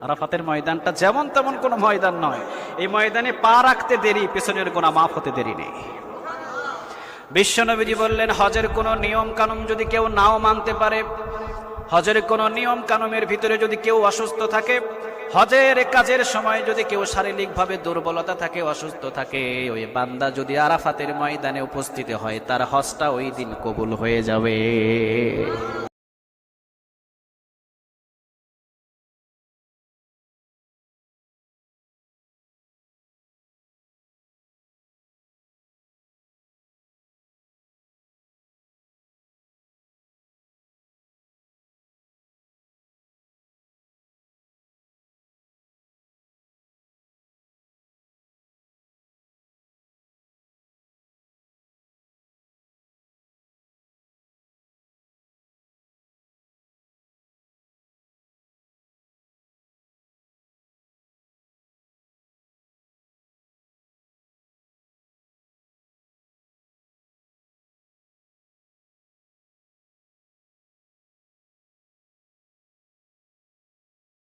আরাফাতের ময়দানটা যেমন তেমন কোনো ময়দান নয়। এই ময়দানে পা রাখতে দেরি, পেছনের গোনা মাফ হতে দেরি নেই। বিশ্বনবীজি বললেন, হজের কোনো নিয়ম কানুন যদি কেউ নাও মানতে পারে, হজের কোনো নিয়ম কানুনের ভিতরে যদি কেউ অসুস্থ থাকে, হজের কাজের সময় যদি কেউ শারীরিকভাবে দুর্বলতা থাকে, অসুস্থ থাকে, ওই বান্দা যদি আরাফাতের ময়দানে উপস্থিত হয়, তার হজটা ওই দিন কবুল হয়ে যাবে।